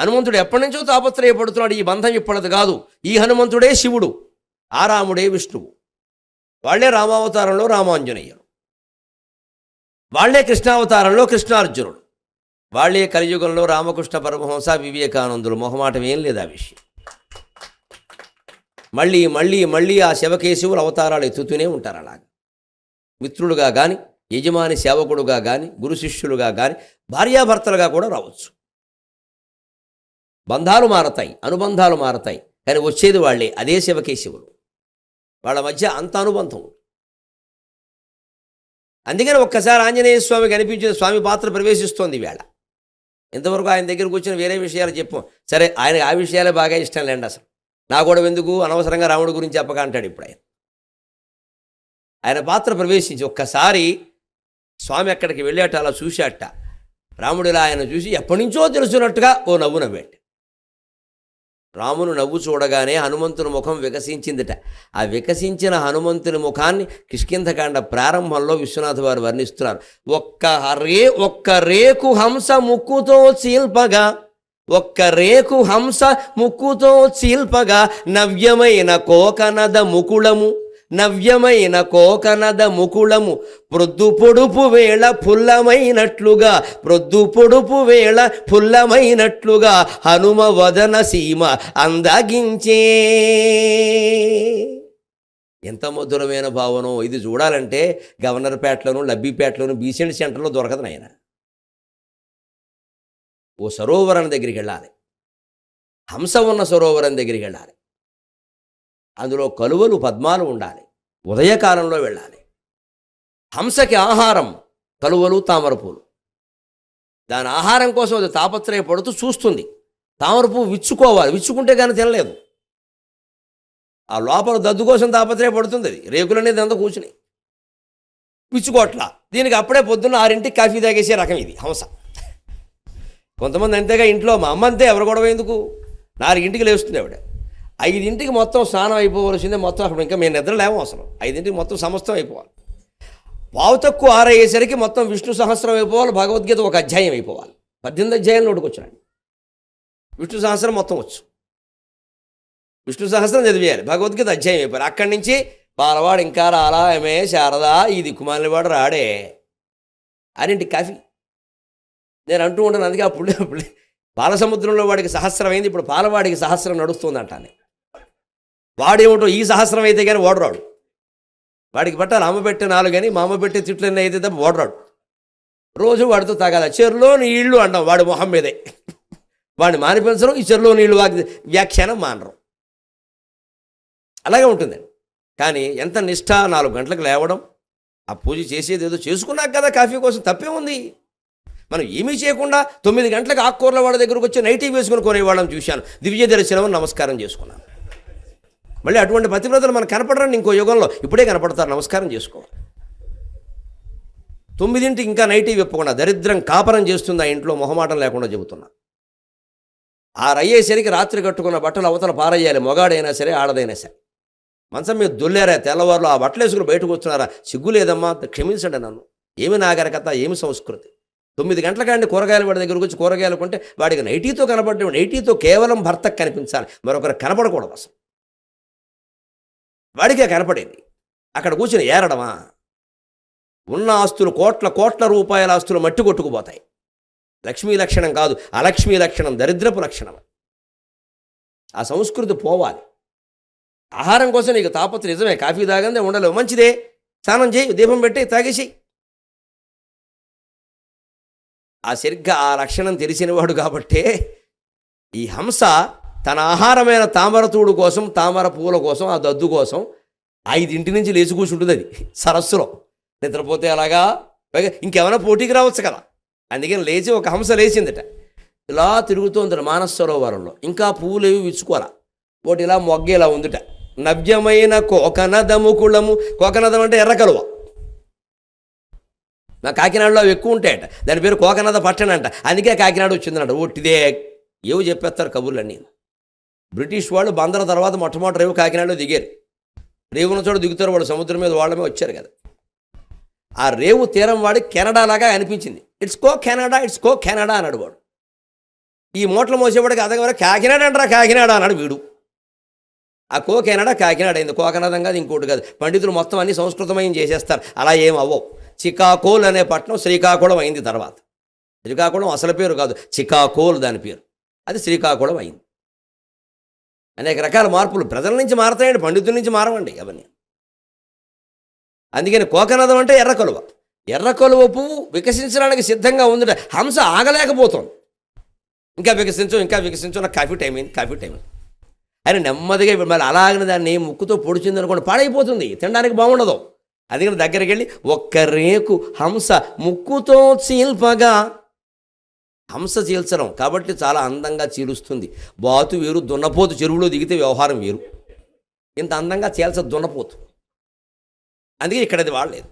హనుమంతుడు ఎప్పటి నుంచో తాపత్రయపడుతున్నాడు. ఈ బంధం ఇప్పటిది కాదు. ఈ హనుమంతుడే శివుడు ఆ రాముడే విష్ణువు. వాళ్ళే రామావతారంలో రామాంజనేయుడు వాళ్ళే కృష్ణావతారంలో కృష్ణార్జునుడు. వాళ్ళే కలియుగంలో రామకృష్ణ పరమహంస వివేకానందులు. మొహమాటం ఏం లేదు ఆ విషయం. మళ్ళీ మళ్ళీ మళ్ళీ ఆ శివకేశవులు అవతారాలు ఎత్తుతూనే ఉంటారు అలాగా. మిత్రులుగా కానీ యజమాని సేవకుడుగా కానీ గురు శిష్యులుగా కానీ భార్యాభర్తలుగా కూడా రావచ్చు. బంధాలు మారతాయి అనుబంధాలు మారతాయి. కానీ వచ్చేది వాళ్ళే అదే శివకేశవులు వాళ్ళ మధ్య అంత అనుబంధం అందుకని ఒక్కసారి ఆంజనేయ స్వామి కనిపించిన స్వామి పాత్ర ప్రవేశిస్తోంది వేళ ఇంతవరకు ఆయన దగ్గరకు వచ్చిన వేరే విషయాలు చెప్పాం. సరే ఆయన ఆ విషయాలే బాగా ఇష్టం లేండి అసలు. నా కూడా ఎందుకు? అనవసరంగా రాముడి గురించి చెప్పక అంటాడు ఇప్పుడు ఆయన. ఆయన పాత్ర ప్రవేశించి ఒక్కసారి స్వామి అక్కడికి వెళ్ళాట అలా చూశాట రాముడిలా ఆయన చూసి ఎప్పటి నుంచో తెలుసున్నట్టుగా ఓ నవ్వు నవ్వాడు రామును నవ్వు చూడగానే హనుమంతుని ముఖం వికసించిందిట. ఆ వికసించిన హనుమంతుని ముఖాన్ని కిష్కింధకాండ ప్రారంభంలో విశ్వనాథ్ వారు వర్ణిస్తున్నారు. ఒక్క రే ఒక్క రేకు హంస ముక్కుతో చీల్పగా ఒక్క రేకు హంస ముక్కుతో చీల్పగా నవ్యమైన కోకనద ముకుళము. నవ్యమైన కోకనద ముకుళము. ప్రొద్దు పొడుపు వేళ ఫుల్లమైనట్లుగా ప్రొద్దు పొడుపు వేళ ఫుల్లమైనట్లుగా హనుమ వదన సీమ అందగించే. ఎంత మధురమైన భావనం. ఇది చూడాలంటే గవర్నర్పేటలోను లబ్బీపేటలోను బీసెంట్ సెంటర్లో దొరకదు నాయన. ఓ సరోవరం దగ్గరికి వెళ్ళాలి. హంస ఉన్న సరోవరం దగ్గరికి వెళ్ళాలి. అందులో కలువలు పద్మాలు ఉండాలి. ఉదయకాలంలో వెళ్ళాలి. హంసకి ఆహారం కలువలు తామరపూలు దాని ఆహారం కోసం అది తాపత్రయపడుతూ చూస్తుంది. తామరపువ్వు విచ్చుకోవాలి. విచ్చుకుంటే కానీ తినలేదు. ఆ లోపల దద్దు కోసం తాపత్రయపడుతుంది అది. రేకులనేది అంతా కూర్చుని విచ్చుకోట్ల. దీనికి అప్పుడే పొద్దున్న ఆరింటికి కాఫీ తాగేసే రకం ఇది హంస. కొంతమంది అంతేగా ఇంట్లో. మా అమ్మ అంతే ఎవరు గొడవ ఎందుకు? నాలుగింటికి లేస్తుంది ఆవిడ. ఐదింటికి మొత్తం స్నానం అయిపోవలసిందే మొత్తం అక్కడ. ఇంకా మేము నిద్ర లేము అసలు. ఐదింటికి మొత్తం సమస్తం అయిపోవాలి. పావు తక్కువ ఆరయ్యేసరికి మొత్తం విష్ణు సహస్రం అయిపోవాలి భగవద్గీత ఒక అధ్యాయం అయిపోవాలి. పద్దెనిమిది అధ్యాయం నోటికి విష్ణు సహస్రం మొత్తం వచ్చు. విష్ణు సహస్రం చదివేయాలి భగవద్గీత అధ్యాయం అయిపోయారు అక్కడి నుంచి బాలవాడు ఇంకా రాలా ఏమే శారదా ఈ దిక్కుమాలినవాడు రాడే. అరేంటి కాఫీ? నేను అంటూ ఉంటాను అందుకే అప్పుడు అప్పుడు బాలసముద్రంలో వాడికి సహస్రమైంది ఇప్పుడు పాలవాడికి సహస్రం నడుస్తుంది అని వాడేమిటో ఈ సహస్రం అయితే కానీ ఓడరాడు వాడికి పట్టాలి అమ్మ పెట్టే నాలుగు కానీ మా అమ్మ పెట్టే తిట్లన్నీ అయితే తప్ప ఓడరాడు రోజు వాడితో తాగాల. చెరులో నీళ్ళు అంటాం వాడి మొహం మీదే. వాడిని మానిపించడం ఈ చెరులో నీళ్ళు వాకి వ్యాఖ్యానం మానరు. అలాగే ఉంటుందండి కానీ ఎంత నిష్ఠ నాలుగు గంటలకు లేవడం ఆ పూజ చేసేది ఏదో చేసుకున్నాక కదా కాఫీ కోసం తప్పే ఉంది. మనం ఏమీ చేయకుండా తొమ్మిది గంటలకు ఆకుకూరల వాడి దగ్గరకు వచ్చి నైటీ వేసుకుని కొనేవాళ్ళని చూశాను. దివ్య దర్శనం నమస్కారం చేసుకున్నాను. మళ్ళీ అటువంటి పతివ్రతలు మనకు కనపడరండి ఇంకో యుగంలో ఇప్పుడే కనపడతారు. నమస్కారం చేసుకో. తొమ్మిదింటికి ఇంకా నైటీ విప్పకుండా దరిద్రం కాపరం చేస్తుంది ఆ ఇంట్లో మొహమాటం లేకుండా చెబుతున్నా. ఆ రయ్యేసరికి రాత్రి కట్టుకున్న బట్టలు అవతల పారయ్యాలి. మొగాడైనా సరే ఆడదైనా సరే. మంచం మీరు దొల్లారా? తెల్లవారులు ఆ బట్టలు వేసుకుని బయటకు వస్తున్నారా? సిగ్గు లేదమ్మా క్షమించండి నన్ను. ఏమి నాగరికత ఏమి సంస్కృతి? తొమ్మిది గంటల కాండి కూరగాయలు వాడి దగ్గరకు వచ్చి కూరగాయలు కొంటే వాడికి నైటీతో కనపడే నైటీతో కేవలం భర్తకు కనిపించాలి. మరొకరు కనపడకూడదు అసలు. వాడికే కనపడేది. అక్కడ కూర్చుని ఏరడమా? ఉన్న ఆస్తులు కోట్ల కోట్ల రూపాయల ఆస్తులు మట్టి కొట్టుకుపోతాయి. లక్ష్మీ లక్షణం కాదు అలక్ష్మీ లక్షణం దరిద్రపు లక్షణం. ఆ సంస్కృతి పోవాలి. ఆహారం కోసం నీకు తాపత్ర నిజమే కాఫీ తాగందే ఉండలేవు. మంచిదే. స్నానం చేయి దీపం పెట్టి తాగేసి ఆ సరిగ్గా ఆ లక్షణం తెలిసినవాడు కాబట్టే ఈ హంస తన ఆహారమైన తామరతూడు కోసం తామర పూల కోసం ఆ దద్దు కోసం ఐదింటి నుంచి లేచి కూర్చుంటుంది అది. సరస్సులో. నిద్రపోతే అలాగా ఇంకేమైనా పోటీకి రావచ్చు కదా. అందుకని లేచి ఒక హంస లేచిందట. ఇలా తిరుగుతోంది మానస సరోవరంలో ఇంకా పువ్వులు ఏవి విచ్చుకోరా ఒకటి ఇలా మొగ్గేలా ఉందిట. నవ్యమైన కోకనదముకుళము కోకనదం అంటే ఎర్ర కలువ. మా కాకినాడలో అవి ఎక్కువ ఉంటాయట. దాని పేరు కోకనద పట్టణ అంట అందుకే కాకినాడ వచ్చిందన్నట ఒట్టిదే. ఏవో చెప్పేస్తారు కబుర్లన్నీ. బ్రిటిష్ వాళ్ళు బందర తర్వాత మొట్టమొదటి రేవు కాకినాడలో దిగారు. రేవు ఉన్న చోట దిగుతారు వాళ్ళు సముద్రం మీద వాళ్ళమే వచ్చారు కదా. ఆ రేవు తీరం వాడి కెనడా లాగా అనిపించింది. It's co Canada it's co Canada అన్నాడు వాడు. ఈ మూటలు మోసేవాడికి అదే కాకినాడ అంటారా కాకినాడ అన్నాడు వీడు. ఆ కో కెనడా కాకినాడ అయింది. కోకనాదం కాదు ఇంకోటి కాదు. పండితులు మొత్తం అన్ని సంస్కృతమయం చేసేస్తారు. అలా ఏం అవ్వవు. చికాకోల్ అనే పట్టణం శ్రీకాకుళం అయింది తర్వాత. శ్రీకాకుళం అసలు పేరు కాదు. చికాకోల్ దాని పేరు. అది శ్రీకాకుళం అయింది. అనేక రకాల మార్పులు. ప్రజల నుంచి మారతాయండి పండితుల నుంచి మారవండి అవన్నీ. అందుకని కోకనదం అంటే ఎర్ర కొలువ. ఎర్ర కొలువ పువ్వు వికసించడానికి సిద్ధంగా ఉందిట. హంస ఆగలేకపోతుంది. ఇంకా వికసించు ఇంకా వికసించు నాకు కాఫీ టైం అయింది కాఫీ టైం అయింది. అని నెమ్మదిగా ఇప్పుడు మళ్ళీ అలాగిన దాన్ని ముక్కుతో పొడిచింది అనుకోండి పాడైపోతుంది. తినడానికి బాగుండదు. అందుకని దగ్గరికి వెళ్ళి ఒక్క రేకు హంస ముక్కుతో చీల్పగా హంస చీల్చడం కాబట్టి చాలా అందంగా చీలుస్తుంది. బాతు వేరు దున్నపోతు చెరువులో దిగితే వ్యవహారం వేరు. ఇంత అందంగా చీల్చ దున్నపోతు. అందుకే ఇక్కడ అది వాడలేదు.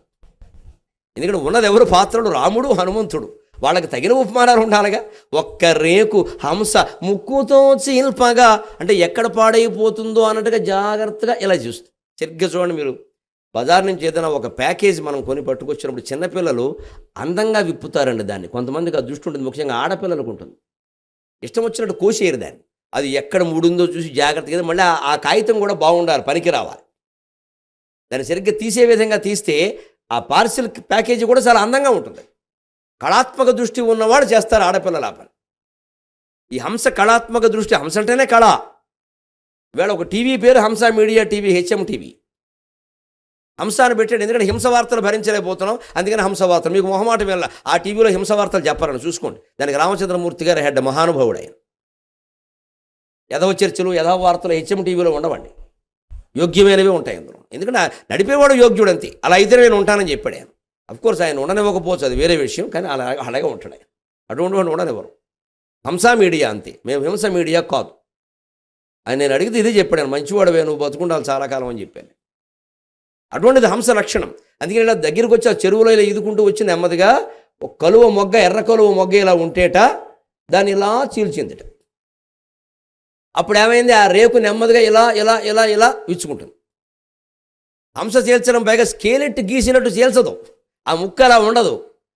ఎందుకంటే ఉన్నది ఎవరు పాత్రలు రాముడు హనుమంతుడు. వాళ్ళకి తగిన ఉపమానాలు ఉండాలిగా. ఒక్క రేకు హంస ముక్కుతో చీల్పగా అంటే ఎక్కడ పాడైపోతుందో అన్నట్టుగా జాగ్రత్తగా ఇలా చూస్తుంది సరిగ్గా చూడండి మీరు. బజార్ నుంచి ఏదైనా ఒక ప్యాకేజ్ మనం కొని పట్టుకొచ్చినప్పుడు చిన్నపిల్లలు అందంగా విప్పుతారండి దాన్ని. కొంతమందికి ఆ దృష్టి ఉంటుంది. ముఖ్యంగా ఆడపిల్లలకు ఉంటుంది. ఇష్టం వచ్చినట్టు కోసేయరు దాన్ని. అది ఎక్కడ ముడిందో చూసి జాగ్రత్తగా మళ్ళీ ఆ- కాగితం కూడా బాగుండాలి పనికి రావాలి. దాన్ని సరిగ్గా తీసే విధంగా తీస్తే ఆ పార్సిల్ ప్యాకేజీ కూడా చాలా అందంగా ఉంటుంది. కళాత్మక దృష్టి ఉన్నవాడు చేస్తారు ఆడపిల్లల పని. ఈ హంస కళాత్మక దృష్టి హంస అంటేనే కళ. వేళ ఒక టీవీ పేరు Hamsa media TV HM TV. హంసాన్ని పెట్టాడు. ఎందుకంటే హింస వార్తలు భరించలేకపోతున్నాం. అందుకని హంస వార్తలు. మీకు మొహమాట వెళ్ళ ఆ టీవీలో హింస వార్తలు చెప్పారని చూసుకోండి. దానికి రామచంద్రమూర్తి గారు హెడ్ మహానుభావుడు ఆయన. యథవ చర్చలు యథవ వార్తలు హెచ్ఎం టీవీలో ఉండవండి. యోగ్యమైనవి ఉంటాయి అందులో. ఎందుకంటే నడిపేవాడు యోగ్యుడు అంతే. అలా అయితే నేను ఉంటానని చెప్పాడు ఆయన. అఫ్కోర్స్ ఆయన ఉండనివ్వకపోవచ్చు. అది వేరే విషయం. కానీ అలా అలాగే ఉంటాడు ఆయన. అటువంటి వాడు ఉండనివ్వరు. హంస మీడియా అంతే. మేము హింస మీడియా కాదు. ఆయన నేను అడిగితే ఇదే చెప్పాడు. ఆయన మంచివాడు నువ్వు బతుకుండాలి చాలా కాలం అని చెప్పాను. అటువంటిది హంస లక్షణం. అందుకని ఇలా దగ్గరికి వచ్చి ఆ చెరువులో ఇలా ఈదుకుంటూ వచ్చి నెమ్మదిగా ఒక కలువ మొగ్గ ఎర్ర కలువ మొగ్గ ఇలా ఉంటేట దాన్ని ఇలా చీల్చిందిట. అప్పుడు ఏమైంది ఆ రేకు నెమ్మదిగా ఇలా ఇలా ఇలా ఇలా ఇచ్చుకుంటుంది హంస చీల్చడం పైగా స్కేలెట్ గీసినట్టు చీల్చదు. ఆ ముక్క అలా ఉండదు.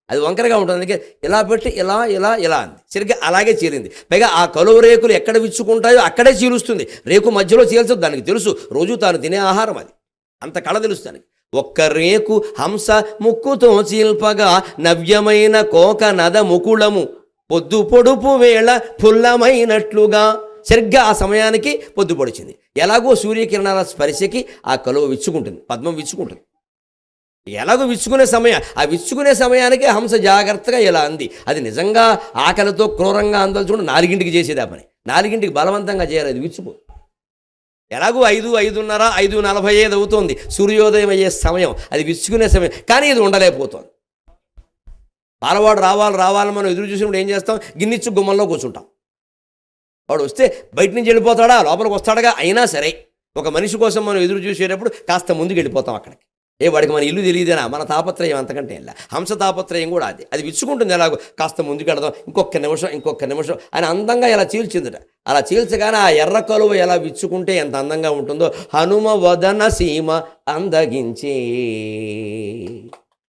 అది వంకరగా ఉంటుంది. అందుకే ఇలా పెట్టి ఇలా ఇలా ఇలా అంది. సరిగ్గా అలాగే చీలింది. పైగా ఆ కలువ రేకులు ఎక్కడ విచ్చుకుంటాయో అక్కడే చీలుస్తుంది. రేకు మధ్యలో చీల్చదు. దానికి తెలుసు రోజు తాను తినే ఆహారం అది. అంత కళ తెలుస్తానికి ఒక్క రేకు హంస ముక్కుతో చీల్పగా నవ్యమైన కోక నద ముకుళము పొద్దు పొడుపు వేళ ఫుల్లమైనట్లుగా. సరిగ్గా ఆ సమయానికి పొద్దు పొడిచింది. ఎలాగో సూర్యకిరణాల స్పర్శకి ఆ కలువ విచ్చుకుంటుంది పద్మం విచ్చుకుంటుంది. ఎలాగో విచ్చుకునే సమయం ఆ విచ్చుకునే సమయానికి హంస జాగ్రత్తగా ఇలా అంది. అది నిజంగా ఆకలితో క్రూరంగా అందలుచుకుంటే నాలుగింటికి చేసేది ఆ పని. నాలుగింటికి బలవంతంగా చేయాలి అది విచ్చుకో. ఎలాగో ఐదు ఐదున్నర ఐదు నలభై ఐదు అవుతుంది. సూర్యోదయం అయ్యే సమయం అది విచ్చుకునే సమయం కానీ ఇది ఉండలేకపోతుంది. పాలవాడు రావాలి రావాలి మనం ఎదురు చూసినప్పుడు ఏం చేస్తాం? గిన్నిచ్చు గుమ్మంలో కూర్చుంటాం. వాడు వస్తే బయట నుంచి వెళ్ళిపోతాడా? లోపలికి వస్తాడుగా? అయినా సరే ఒక మనిషి కోసం మనం ఎదురు చూసేటప్పుడు కాస్త ముందుకు వెళ్ళిపోతాం అక్కడికి. ఏ వాడికి మన ఇల్లు తెలియదేనా? మన తాపత్రయం అంతకంటే ఇలా హంస తాపత్రయం కూడా అది. అది విచ్చుకుంటుంది ఎలాగో. కాస్త ముందుకు వెళదాం ఇంకొక నిమిషం ఇంకొక నిమిషం అని అందంగా ఇలా చీల్చిందిట. అలా చీల్చగానే ఆ ఎర్ర కలువ ఎలా విచ్చుకుంటే ఎంత అందంగా ఉంటుందో. హనుమ వదన సీమ అందగించే.